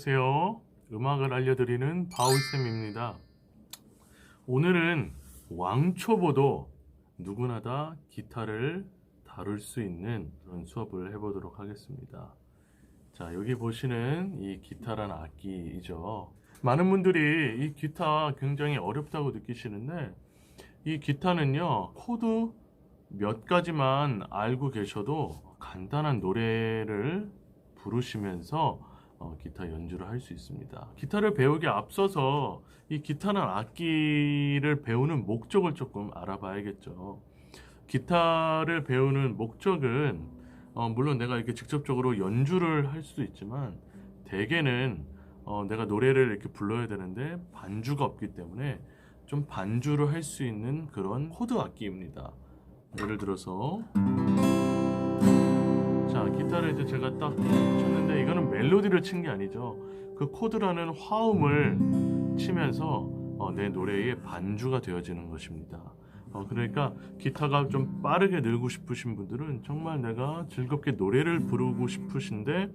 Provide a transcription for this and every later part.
안녕하세요. 음악을 알려드리는 바울쌤입니다. 오늘은 왕초보도 누구나 다 기타를 다룰 수 있는 그런 수업을 해보도록 하겠습니다. 자, 여기 보시는 이 기타란 악기이죠. 많은 분들이 이 기타 굉장히 어렵다고 느끼시는데 이 기타는요, 코드 몇 가지만 알고 계셔도 간단한 노래를 부르시면서 어, 기타 연주를 할 수 있습니다. 기타를 배우기 앞서서 이 기타는 악기를 배우는 목적을 조금 알아봐야겠죠. 기타를 배우는 목적은 어, 물론 내가 이렇게 직접적으로 연주를 할 수도 있지만 대개는 어, 내가 노래를 이렇게 불러야 되는데 반주가 없기 때문에 좀 반주를 할 수 있는 그런 코드 악기입니다. 예를 들어서 자 기타를 이제 제가 딱 쳤는데 이거는 멜로디를 친 게 아니죠. 그 코드라는 화음을 치면서 어, 내 노래의 반주가 되어지는 것입니다. 어, 그러니까 기타가 좀 빠르게 늘고 싶으신 분들은 정말 내가 즐겁게 노래를 부르고 싶으신데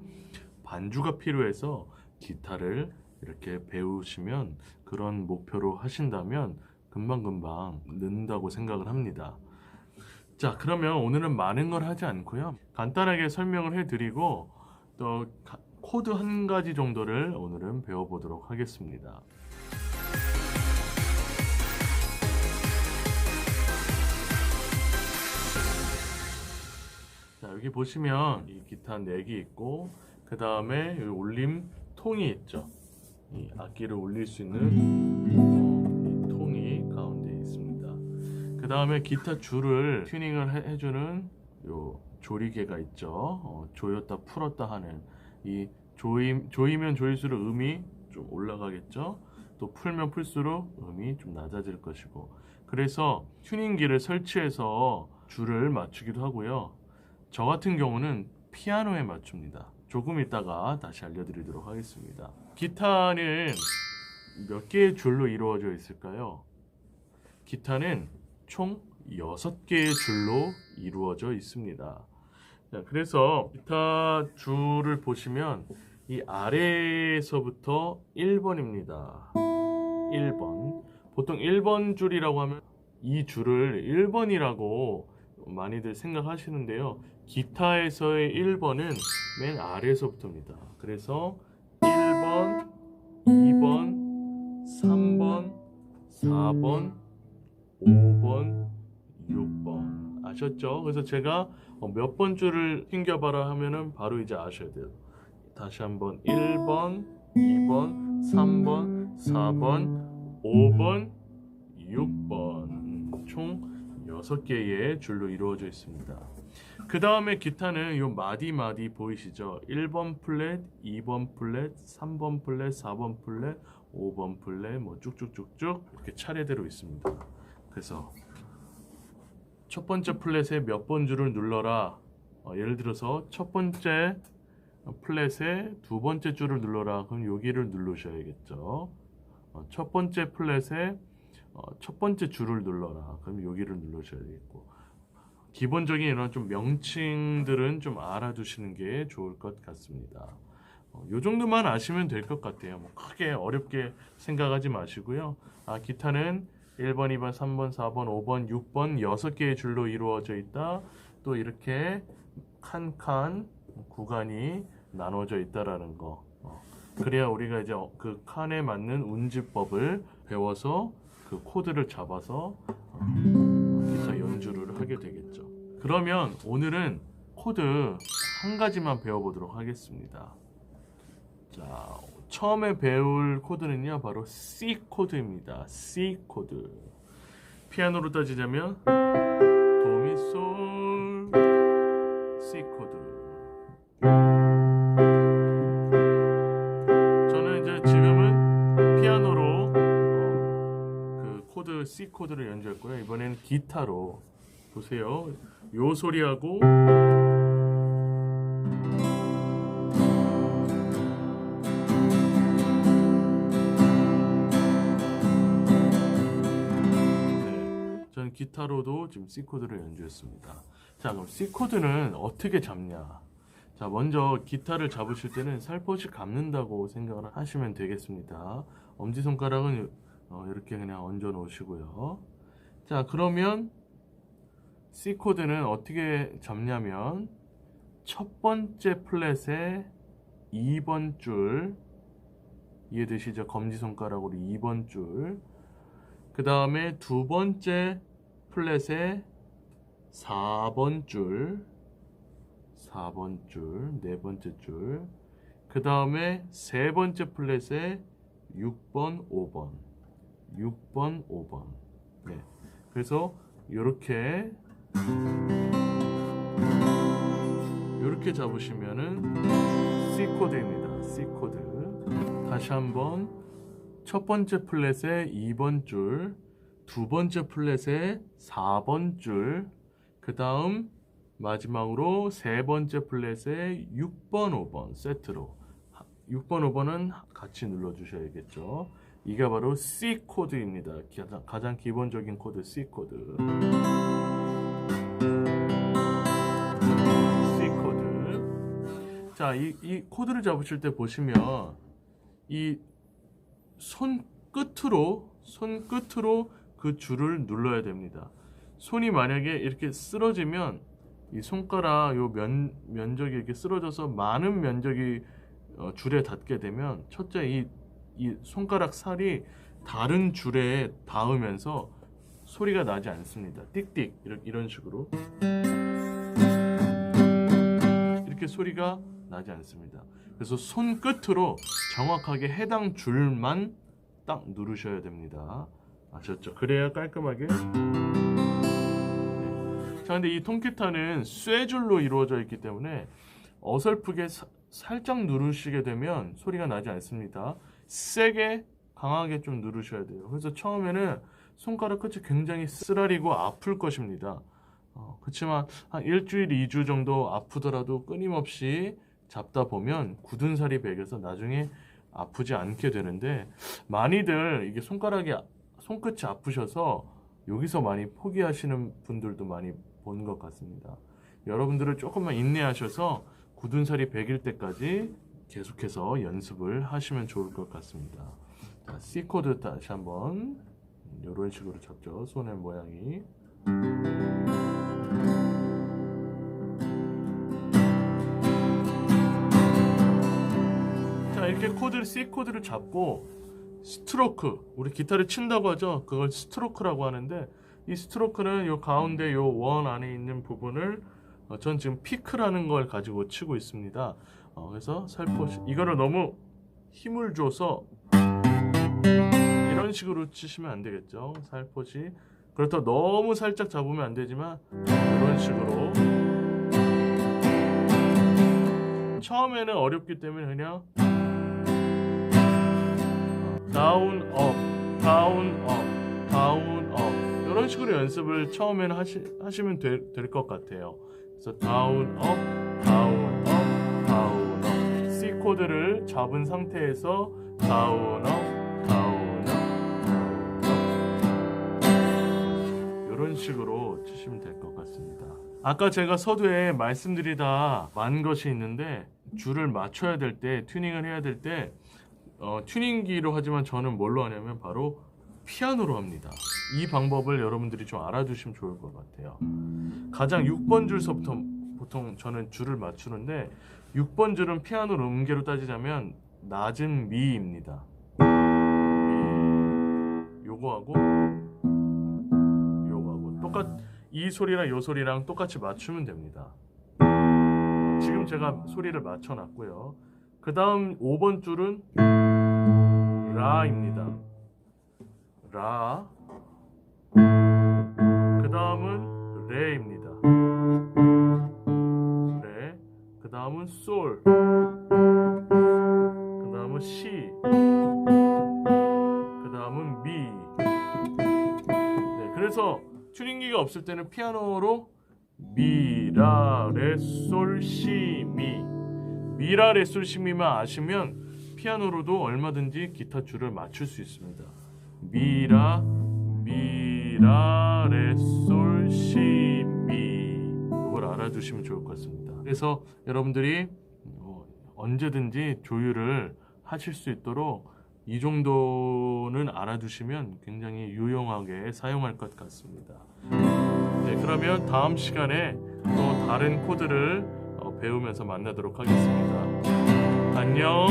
반주가 필요해서 기타를 이렇게 배우시면 그런 목표로 하신다면 금방금방 는다고 생각을 합니다. 자, 그러면 오늘은 많은 걸 하지 않고요. 간단하게 설명을 해드리고 또 가- 코드 한 가지 정도를 오늘은 배워보도록 하겠습니다. 자, 여기 보시면 이 기타 넥이 있고 그 다음에 올림 통이 있죠. 이 악기를 올릴 수 있는 그 다음에 기타 줄을 튜닝을 해, 해주는 요 조리개가 있죠. 어, 조였다 풀었다 하는 이 조임 조이면 조일수록 음이 좀 올라가겠죠. 또 풀면 풀수록 음이 좀 낮아질 것이고 그래서 튜닝기를 설치해서 줄을 맞추기도 하고요. 저 같은 경우는 피아노에 맞춥니다. 조금 있다가 다시 알려드리도록 하겠습니다. 기타는 몇 개의 줄로 이루어져 있을까요? 기타는 총 6개의 줄로 이루어져 있습니다. 자, 그래서 기타 줄을 보시면 이 아래에서부터 1번입니다. 1번. 보통 1번 줄이라고 하면 이 줄을 1번이라고 많이들 생각하시는데요. 기타에서의 1번은 맨 아래에서부터입니다. 그래서 1번, 2번, 3번, 4번, 5번, 6번. 아셨죠? 그래서 제가 어, 몇번 줄을 튕겨봐라 하면은 바로 이제 아셔야 돼요. 다시 한번 1번, 2번, 3번, 4번, 5번, 6번. 총 6개의 줄로 이루어져 있습니다. 그 다음에 기타는 요 마디 마디 보이시죠? 1번 플랫, 2번 플랫, 3번 플랫, 4번 플랫, 5번 플랫 뭐 쭉쭉쭉쭉 이렇게 차례대로 있습니다. 그래서 첫 번째 플랫에 몇번 줄을 눌러라. 어, 예를 들어서 첫 번째 플랫에 두 번째 줄을 눌러라. 그럼 여기를 누르셔야겠죠. 어, 첫 번째 플랫에 어, 첫 번째 줄을 눌러라. 그럼 여기를 누르셔야겠고. 기본적인 이런 좀 명칭들은 좀 알아두시는 게 좋을 것 같습니다. 어, 요 정도만 아시면 될 것 같아요. 뭐 크게 어렵게 생각하지 마시고요. 아, 기타는 1번, 2번, 3번, 4번, 5번, 6번 6개의 줄로 이루어져 있다. 또 이렇게 칸칸 구간이 나눠져 있다라는 거. 어, 그래야 우리가 이제 어, 그 칸에 맞는 운지법을 배워서 그 코드를 잡아서 어, 기타 연주를 하게 되겠죠. 그러면 오늘은 코드 한 가지만 배워보도록 하겠습니다. 자, 처음에 배울 코드는요, 바로 C 코드입니다. C 코드. 피아노로 따지자면 도미솔 C 코드. 저는 이제 지금은 피아노로 어, 그 코드 C 코드를 연주했고요. 이번에는 기타로 보세요. 요 소리하고 기타로도 지금 C 코드를 연주했습니다. 자, 그럼 C 코드는 어떻게 잡냐? 자, 먼저 기타를 잡으실 때는 살포시 감는다고 생각을 하시면 되겠습니다. 엄지손가락은 어, 이렇게 그냥 얹어 놓으시고요. 자, 그러면 C 코드는 어떻게 잡냐면 첫 번째 플랫의 2번 줄 이해되시죠? 검지손가락으로 2번 줄. 그 다음에 두 번째 플랫의 4번 줄. 4번 줄, 네 번째 줄. 그 다음에 세 번째 플랫의 6번, 5번. 6번, 5번. 네. 그래서 이렇게 이렇게 잡으시면은 C 코드입니다. C 코드. 다시 한번 첫 번째 플랫의 2번 줄, 두 번째 플랫의 4번 줄, 그 다음 마지막으로 세 번째 플랫의 6번, 5번 세트로 6번, 5번은 같이 눌러주셔야겠죠. 이게 바로 C 코드입니다. 가장, 가장 기본적인 코드 C 코드. C 코드. 자, 이, 이 코드를 잡으실 때 보시면 이 손 끝으로 손 끝으로 그 줄을 눌러야 됩니다. 손이 만약에 이렇게 쓰러지면 이 손가락 요 면, 면적이 이렇게 쓰러져서 많은 면적이 어, 줄에 닿게 되면 첫째 이, 이 손가락 살이 다른 줄에 닿으면서 소리가 나지 않습니다. 띡띡 이런, 이런 식으로 이렇게 소리가 나지 않습니다. 그래서 손 끝으로 정확하게 해당 줄만 딱 누르셔야 됩니다. 아셨죠? 그래야 깔끔하게. 네. 자, 근데 이 통기타는 쇠줄로 이루어져 있기 때문에 어설프게 사- 살짝 누르시게 되면 소리가 나지 않습니다. 세게 강하게 좀 누르셔야 돼요. 그래서 처음에는 손가락 끝이 굉장히 쓰라리고 아플 것입니다. 어, 그렇지만 한 일주일, 이주 정도 아프더라도 끊임없이 잡다 보면 굳은 살이 배겨서 나중에 아프지 않게 되는데 많이들 이게 손가락이 아- 손끝이 아프셔서 여기서 많이 포기하시는 분들도 많이 본 것 같습니다. 여러분들은 조금만 인내하셔서 굳은 살이 배길 때까지 계속해서 연습을 하시면 좋을 것 같습니다. 자, C 코드 다시 한번 이런 식으로 잡죠. 손의 모양이. 자, 이렇게 코드를 C 코드를 잡고 스트로크, 우리 기타를 친다고 하죠. 그걸 스트로크라고 하는데 이 스트로크는 요 가운데 요 원 안에 있는 부분을 어, 전 지금 피크라는 걸 가지고 치고 있습니다. 어, 그래서 살포시 이거를 너무 힘을 줘서 이런 식으로 치시면 안 되겠죠. 살포시 그렇다고 너무 살짝 잡으면 안 되지만 이런 식으로 처음에는 어렵기 때문에 그냥 다운 업 다운 업 다운 업 이런 식으로 연습을 처음에는 하시, 하시면 될 것 같아요. 그래서 다운 업 다운 업 다운 업 C 코드를 잡은 상태에서 다운 업 다운 업 이런 식으로 치시면 될 것 같습니다. 아까 제가 서두에 말씀드리다 만 것이 있는데 줄을 맞춰야 될 때 튜닝을 해야 될때 어, 튜닝기로 하지만 저는 뭘로 하냐면 바로 피아노로 합니다. 이 방법을 여러분들이 좀 알아두시면 좋을 것 같아요. 가장 6번 줄서부터 보통 저는 줄을 맞추는데 6번 줄은 피아노 음계로 따지자면 낮은 미입니다. 미. 요거하고 요거하고 똑같 이 소리랑 요 소리랑 똑같이 맞추면 됩니다. 지금 제가 소리를 맞춰 놨고요. 그 다음 5번 줄은 라입니다. 라. 그 다음은 레입니다. 레. 그 다음은 솔. 그 다음은 시. 그 다음은 미. 네, 그래서 튜닝기가 없을 때는 피아노로 미, 라, 레, 솔, 시, 미. 미라, 레, 솔, 시, 미만 아시면 피아노로도 얼마든지 기타 줄을 맞출 수 있습니다. 미라, 미라, 레, 솔, 시, 미. 이걸 알아 알아두시면 좋을 것 같습니다. 그래서 여러분들이 어, 언제든지 조율을 하실 수 있도록 이 정도는 알아두시면 굉장히 유용하게 사용할 것 같습니다. 네, 그러면 다음 시간에 또 다른 코드를 어, 배우면서 만나도록 하겠습니다. 안녕.